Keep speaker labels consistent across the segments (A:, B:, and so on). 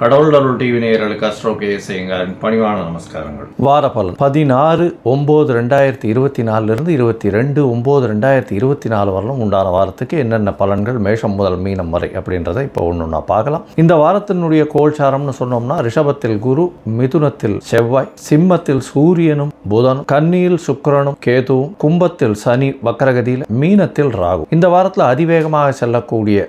A: கடவுள் அருள் டிவி நேயர்களுக்கு அஸ்ட்ரோ கேஎஸ்ஐங்காரின் பணிவான நமஸ்காரங்கள்.
B: வார பலன். பதினாறு ஒம்பது ரெண்டாயிரத்தி இருபத்தி நாலுலேருந்து இருபத்தி ரெண்டு ஒம்பது ரெண்டாயிரத்தி இருபத்தி நாலு வரலும் உண்டான வாரத்துக்கு என்னென்ன பலன்கள் மேஷம் முதல் மீனம் வரை அப்படின்றத இப்போ ஒன்று ஒன்றா பார்க்கலாம். இந்த வாரத்தினுடைய கோல்சாரம்னு சொன்னோம்னா ரிஷபத்தில் குரு மிதுனத்தில் செவ்வாய் சிம்மத்தில் சூரியனும் புதனும் கன்னியில் சுக்கரனும் கேதுவும் கும்பத்தில் சனி வக்கரகதியில் மீனத்தில் ராகு. இந்த வாரத்தில் அதிவேகமாக செல்லக்கூடிய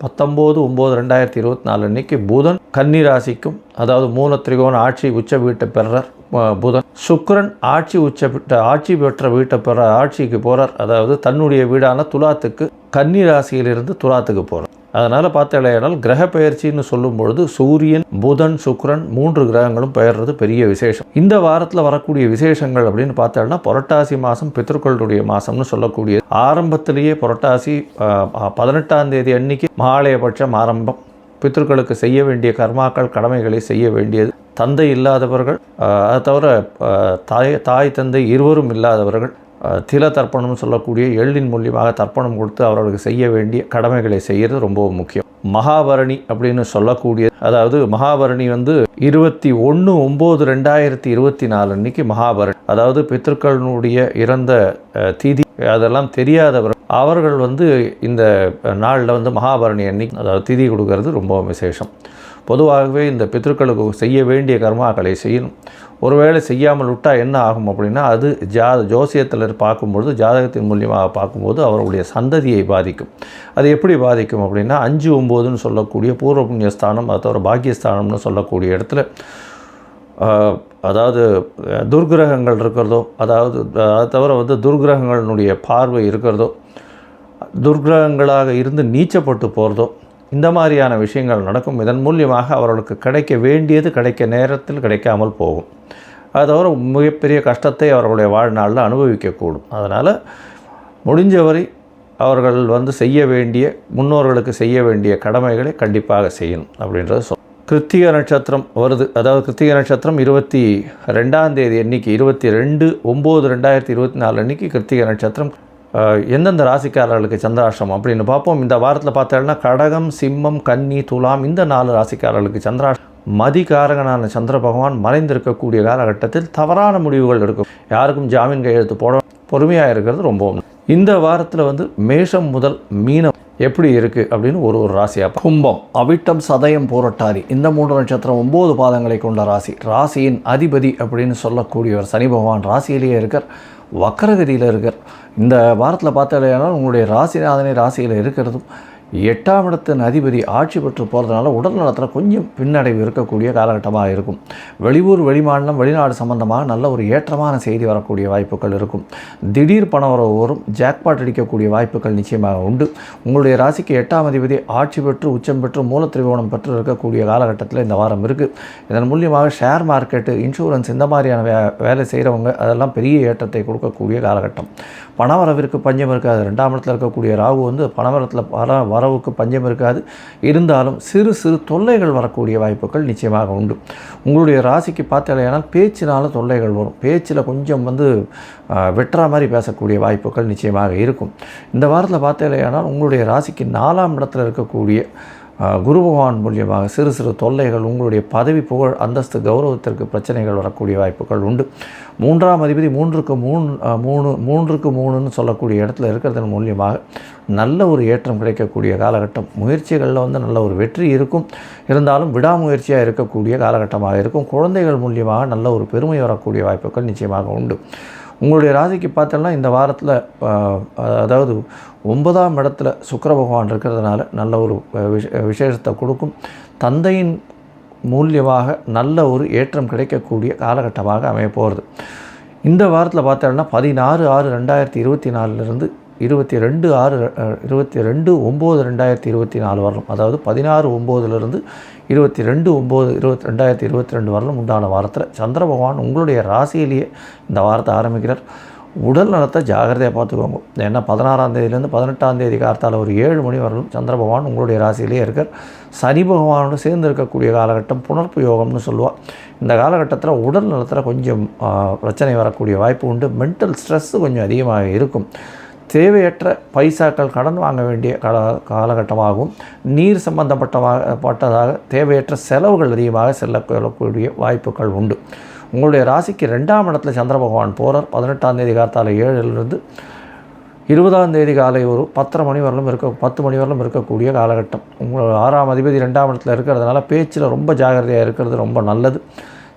B: பத்தொம்போது ஒம்பது ரெண்டாயிரத்தி இருபத்தி நாலு அன்னைக்கு புதன் கன்னி ராசிக்கும் அதாவது மூல திரிகோண ஆட்சி உச்ச வீட்டை பெறார் புதன். சுக்கரன் ஆட்சி உச்ச ஆட்சி பெற்ற வீட்டை பெற ஆட்சிக்கு போகிறார் அதாவது தன்னுடைய வீடான துலாத்துக்கு கன்னி ராசியிலிருந்து துலாத்துக்கு போகிறார் அதனால் பார்த்தாலேயானால் கிரக பெயர்ச்சின்னு சொல்லும் பொழுது சூரியன் புதன் சுக்ரன் மூன்று கிரகங்களும் பெயர்றது பெரிய விசேஷம். இந்த வாரத்தில் வரக்கூடிய விசேஷங்கள் அப்படின்னு பார்த்தோம்னா புரட்டாசி மாதம் பித்ருக்களுடைய மாதம்னு சொல்லக்கூடிய ஆரம்பத்திலேயே புரட்டாசி பதினெட்டாம் தேதி அன்னைக்கு மகாலயபட்சம் ஆரம்பம். பித்தர்களுக்கு செய்ய வேண்டிய கர்மாக்கள் கடமைகளை செய்ய வேண்டியது. தந்தை இல்லாதவர்கள் அதை தவிர தாய் தாய் தந்தை இருவரும் இல்லாதவர்கள் தில தர்ப்பணம் சொல்லக்கூடிய எள்ளின் மூலியமாக தர்ப்பணம் கொடுத்து அவர்களுக்கு செய்ய வேண்டிய கடமைகளை செய்கிறது ரொம்ப முக்கியம். மகாபரணி அப்படின்னு சொல்லக்கூடிய அதாவது மகாபரணி வந்து இருபத்தி ஒன்று ஒம்பது ரெண்டாயிரத்தி இருபத்தி நாலு அன்னைக்கு மகாபரணி. அதாவது பித்தர்களுடைய இறந்த திதி அதெல்லாம் தெரியாதவர். அவர்கள் வந்து இந்த நாளில் வந்து மகாபரணி அன்னைக்கு அதாவது திதி கொடுக்கறது ரொம்ப விசேஷம். பொதுவாகவே இந்த பித்ருக்களுக்கு செய்ய வேண்டிய கர்மாக்களை செய்யணும். ஒருவேளை செய்யாமல் விட்டால் என்ன ஆகும் அப்படின்னா அது ஜா ஜோசியத்தில் பார்க்கும்பொழுது ஜாதகத்தின் மூலியமாக பார்க்கும்போது அவருடைய சந்ததியை பாதிக்கும். அது எப்படி பாதிக்கும் அப்படின்னா அஞ்சு ஒம்போதுன்னு சொல்லக்கூடிய பூர்வ புண்ணியஸ்தானம் அது தவிர பாக்கியஸ்தானம்னு சொல்லக்கூடிய இடத்துல அதாவது துர்கிரகங்கள் இருக்கிறதோ அதாவது அதை தவிர வந்து துர்கிரகங்களினுடைய பார்வை இருக்கிறதோ துர்கிரகங்களாக இருந்து நீச்சப்பட்டு போகிறதோ இந்த மாதிரியான விஷயங்கள் நடக்கும். இதன் மூலியமாக அவர்களுக்கு கிடைக்க வேண்டியது கிடைக்க நேரத்தில் கிடைக்காமல் போகும். அது தவிர மிகப்பெரிய கஷ்டத்தை அவர்களுடைய வாழ்நாளில் அனுபவிக்கக்கூடும். அதனால் முடிஞ்சவரை அவர்கள் வந்து செய்ய வேண்டிய முன்னோர்களுக்கு செய்ய வேண்டிய கடமைகளை கண்டிப்பாக செய்யணும் அப்படின்றது சொல் கிருத்திக நட்சத்திரம் வருது. அதாவது கிருத்திக நட்சத்திரம் இருபத்தி ரெண்டாம் தேதி அன்னைக்கு இருபத்தி ரெண்டு ஒம்பது ரெண்டாயிரத்தி இருபத்தி நாலு அன்னைக்கு கிருத்திக நட்சத்திரம் எந்தெந்த ராசிக்காரர்களுக்கு சந்திராஷ்டிரம் அப்படின்னு பார்ப்போம். இந்த வாரத்தில் பார்த்தோம்னா கடகம் சிம்மம் கன்னி துலாம் இந்த நாலு ராசிக்காரர்களுக்கு சந்திராஷ்டிரம் மதிகாரகனான சந்திர பகவான் மறைந்திருக்கக்கூடிய காலகட்டத்தில் தவறான முடிவுகள் எடுக்கும். யாருக்கும் ஜாமீன் கையெழுத்து போட பொறுமையாக இருக்கிறது ரொம்பவும். இந்த வாரத்தில் வந்து மேஷம் முதல் மீனம். எப்படி இருக்குது அப்படின்னு ஒரு ஒரு ராசியாக கும்பம் அவிட்டம் சதயம் போரட்டாரி இந்த மூன்று நட்சத்திரம் ஒம்பது பாதங்களை கொண்ட ராசி. ராசியின் அதிபதி அப்படின்னு சொல்லக்கூடியவர் சனி பகவான் ராசியிலேயே இருக்கார் வக்கரகதியில் இருக்கார். இந்த வாரத்தில் பார்த்தாலேயானால் உங்களுடைய ராசிநாதனை ராசியில் இருக்கிறதும் எட்டாம் இடத்தின் அதிபதி ஆட்சி பெற்று போகிறதுனால உடல் நலத்தில் கொஞ்சம் பின்னடைவு இருக்கக்கூடிய காலகட்டமாக இருக்கும். வெளியூர் வெளிமாநிலம் வெளிநாடு சம்பந்தமாக நல்ல ஒரு ஏற்றமான செய்தி வரக்கூடிய வாய்ப்புகள் இருக்கும். திடீர் பண உறவு வரும் ஜாக்பாட் அடிக்கக்கூடிய வாய்ப்புகள் நிச்சயமாக உண்டு. உங்களுடைய ராசிக்கு எட்டாம் அதிபதி ஆட்சி பெற்று உச்சம் பெற்று மூலத்திரிகோணம் பெற்று இருக்கக்கூடிய காலகட்டத்தில் இந்த வாரம் இருக்குது இதன் மூலியமாக ஷேர் மார்க்கெட்டு இன்சூரன்ஸ் இந்த மாதிரியான வே வேலை செய்கிறவங்க அதெல்லாம் பெரிய ஏற்றத்தை கொடுக்கக்கூடிய காலகட்டம். பணவரவிற்கு பஞ்சம் இருக்காது. ரெண்டாம் இடத்துல இருக்கக்கூடிய ராகு வந்து பணவரத்தில் பல வரவுக்கு பஞ்சம் இருக்காது. இருந்தாலும் சிறு சிறு தொல்லைகள் வரக்கூடிய வாய்ப்புகள் நிச்சயமாக உண்டு. உங்களுடைய ராசிக்கு பார்த்தாலேனால் பேச்சினால தொல்லைகள் வரும். பேச்சில் கொஞ்சம் வந்து வெட்டுற மாதிரி பேசக்கூடிய வாய்ப்புகள் நிச்சயமாக இருக்கும். இந்த வாரத்தில் பார்த்தாலேயானால் உங்களுடைய ராசிக்கு நாலாம் இடத்துல இருக்கக்கூடிய குரு பகவான் மூலியமாக சிறு சிறு தொல்லைகள் உங்களுடைய பதவி புகழ் அந்தஸ்து கௌரவத்திற்கு பிரச்சனைகள் வரக்கூடிய வாய்ப்புகள் உண்டு. மூன்றாம் அதிபதி மூன்றுக்கு மூணு மூணு மூன்றுக்கு மூணுன்னு சொல்லக்கூடிய இடத்துல இருக்கிறதன் மூலியமாக நல்ல ஒரு ஏற்றம் கிடைக்கக்கூடிய காலகட்டம். முயற்சிகளில் வந்து நல்ல ஒரு வெற்றி இருக்கும். இருந்தாலும் விடாமுயற்சியாக இருக்கக்கூடிய காலகட்டமாக இருக்கும். குழந்தைகள் மூலியமாக நல்ல ஒரு பெருமை வரக்கூடிய வாய்ப்புகள் நிச்சயமாக உண்டு. உங்களுடைய ராசிக்கு பார்த்தோம்னா இந்த வாரத்தில் அதாவது ஒன்பதாம் இடத்துல சுக்கர பகவான் இருக்கிறதுனால நல்ல ஒரு விஷ விசேஷத்தை கொடுக்கும். தந்தையின் மூலியமாக நல்ல ஒரு ஏற்றம் கிடைக்கக்கூடிய காலகட்டமாக அமைய போகிறது இந்த வாரத்தில் பார்த்தோம்னா பதினாறு ஆறு ரெண்டாயிரத்தி இருபத்தி நாலுலேருந்து இருபத்தி ரெண்டு ஆறு இருபத்தி ரெண்டு ஒம்பது ரெண்டாயிரத்தி இருபத்தி நாலு வரலும் அதாவது பதினாறு ஒம்போதுலேருந்து இருபத்தி ரெண்டு ஒம்பது இருபத்தி ரெண்டாயிரத்தி இருபத்தி ரெண்டு வரலும் உண்டான வாரத்தில் சந்திர பகவான் உங்களுடைய ராசியிலேயே இந்த வாரத்தை ஆரம்பிக்கிறார். உடல் நலத்தை ஜாகிரதையாக பார்த்துக்கோங்க. ஏன்னா பதினாறாம் தேதியிலேருந்து பதினெட்டாம் தேதி கார்த்தால ஒரு ஏழு மணி வரலும் சந்திர பகவான் உங்களுடைய ராசியிலே இருக்கார். சனி பகவானோடு சேர்ந்து இருக்கக்கூடிய காலகட்டம் புனர்ப்பு யோகம்னு சொல்லுவாள் இந்த காலகட்டத்தில் உடல் நலத்தில் கொஞ்சம் பிரச்சனை வரக்கூடிய வாய்ப்பு உண்டு. மென்டல் ஸ்ட்ரெஸ்ஸு கொஞ்சம் அதிகமாக இருக்கும். தேவையற்ற பைசாக்கள் கடன் வாங்க வேண்டிய கால காலகட்டமாகவும் நீர் சம்பந்தப்பட்டமாக பட்டதாக தேவையற்ற செலவுகள் அதிகமாக செல்லக்கூடிய வாய்ப்புகள் உண்டு. உங்களுடைய ராசிக்கு ரெண்டாம் இடத்துல சந்திர பகவான் போகிறார் பதினெட்டாம் தேதி காலத்தால் ஏழிலிருந்து இருபதாம் தேதி காலை ஒரு பத்தரை மணி வரலும் இருக்க பத்து மணி வரலும் இருக்கக்கூடிய காலகட்டம். உங்கள் ஆறாம் அதிபதி ரெண்டாம் இடத்துல இருக்கிறதுனால பேச்சில் ரொம்ப ஜாகிரதையாக இருக்கிறது ரொம்ப நல்லது.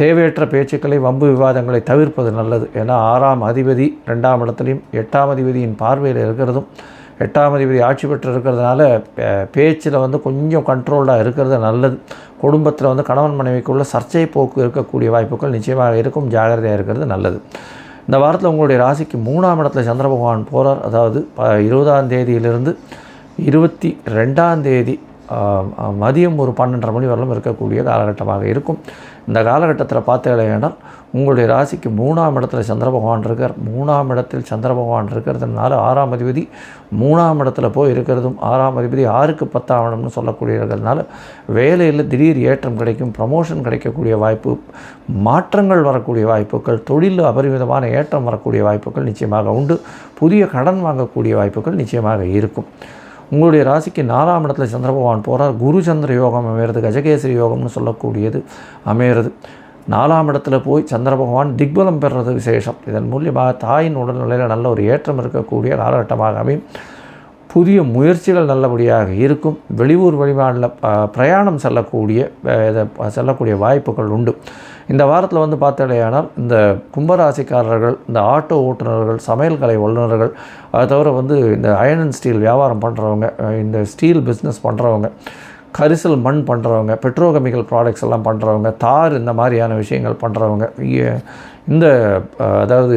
B: தேவையற்ற பேச்சுக்களை வம்பு விவாதங்களை தவிர்ப்பது நல்லது. ஏன்னா ஆறாம் அதிபதி ரெண்டாம் இடத்துலையும் எட்டாம் அதிபதியின் பார்வையில் இருக்கிறதும் எட்டாம் அதிபதி ஆட்சி பெற்று இருக்கிறதுனால பேச்சில் வந்து கொஞ்சம் கண்ட்ரோல்டாக இருக்கிறது நல்லது. குடும்பத்தில் வந்து கணவன் மனைவிக்குள்ள சர்ச்சை போக்கு இருக்கக்கூடிய வாய்ப்புகள் நிச்சயமாக இருக்கும். ஜாகிரதையாக இருக்கிறது நல்லது. இந்த வாரத்தில் உங்களுடைய ராசிக்கு மூணாம் இடத்துல சந்திர பகவான் போகிறார் அதாவது ப இருபதாம் தேதியிலிருந்து இருபத்தி ரெண்டாம் தேதி மதியம் ஒரு பன்னெண்டரை மணி வரலும் இருக்கக்கூடிய காலகட்டமாக இருக்கும். இந்த காலகட்டத்தில் பார்த்தீங்கன்னா உங்களுடைய ராசிக்கு மூணாம் இடத்துல சந்திர பகவான் இருக்கார். மூணாம் இடத்தில் சந்திர பகவான் இருக்கிறதுனால ஆறாம் அதிபதி மூணாம் இடத்துல போய் இருக்கிறதும் ஆறாம் அதிபதி ஆறுக்கு பத்தாம் இடம்னு சொல்லக்கூடியதுனால வேலையில் திடீர் ஏற்றம் கிடைக்கும் ப்ரமோஷன் கிடைக்கக்கூடிய வாய்ப்பு மாற்றங்கள் வரக்கூடிய வாய்ப்புகள் தொழிலில் அபரிமிதமான ஏற்றம் வரக்கூடிய வாய்ப்புகள் நிச்சயமாக உண்டு. புதிய கடன் வாங்கக்கூடிய வாய்ப்புகள் நிச்சயமாக இருக்கும். உங்களுடைய ராசிக்கு நாலாம் இடத்துல சந்திர பகவான் போகிறார் குரு சந்திர யோகம் அமையிறது கஜகேசரி யோகம்னு சொல்லக்கூடியது அமையிறது நாலாம் இடத்துல போய் சந்திர பகவான் திக்பலம் பெறுறது விசேஷம். இதன் மூலியமாக தாயின் உடல்நிலையில் நல்ல ஒரு ஏற்றம் இருக்கக்கூடிய காலகட்டமாக அமையும். புதிய முயற்சிகள் நல்லபடியாக இருக்கும். வெளியூர் வெளிமாநில பிரயாணம் செல்லக்கூடிய செல்லக்கூடிய வாய்ப்புகள் உண்டு. இந்த வாரத்தில் வந்து பார்த்தடையானால் இந்த கும்பராசிக்காரர்கள் இந்த ஆட்டோ ஓட்டுநர்கள் சமையல் கலை வல்லுநர்கள் அதை தவிர வந்து இந்த அயன் அண்ட் ஸ்டீல் வியாபாரம் பண்ணுறவங்க இந்த ஸ்டீல் பிஸ்னஸ் பண்ணுறவங்க கரிசல் மண் பண்ணுறவங்க பெட்ரோகெமிக்கல் ப்ராடக்ட்ஸ் எல்லாம் பண்ணுறவங்க தார் இந்த மாதிரியான விஷயங்கள் பண்ணுறவங்க இந்த அதாவது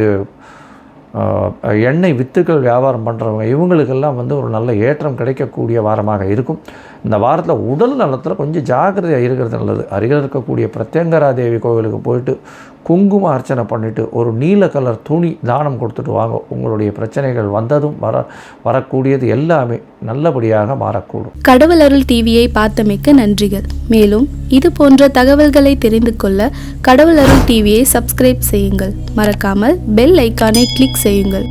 B: எண்ணெய் வித்துக்கள் வியாபாரம் பண்ணுறவங்க இவங்களுக்கெல்லாம் வந்து ஒரு நல்ல ஏற்றம் கிடைக்கக்கூடிய வாரமாக இருக்கும். இந்த வாரத்தில் உடல் நலத்தில் கொஞ்சம் ஜாக்கிரதையாக இருக்கிறது நல்லது. அருகில் இருக்கக்கூடிய பிரத்யங்கரா தேவி கோவிலுக்கு போயிட்டு குங்கும அர்ச்சனை பண்ணிவிட்டு ஒரு நீல கலர் துணி தானம் கொடுத்துட்டு வாங்க. உங்களுடைய பிரச்சனைகள் வந்ததும் வர வரக்கூடியது எல்லாமே நல்லபடியாக மாறக்கூடும்.
C: கடவுள் அருள் டிவியை பார்த்தமைக்க நன்றிகள். மேலும் இது போன்ற தகவல்களை தெரிந்து கொள்ள கடவுள் அருள் டிவியை சப்ஸ்கிரைப் செய்யுங்கள். மறக்காமல் பெல் ஐக்கானை கிளிக் செய்யுங்கள்.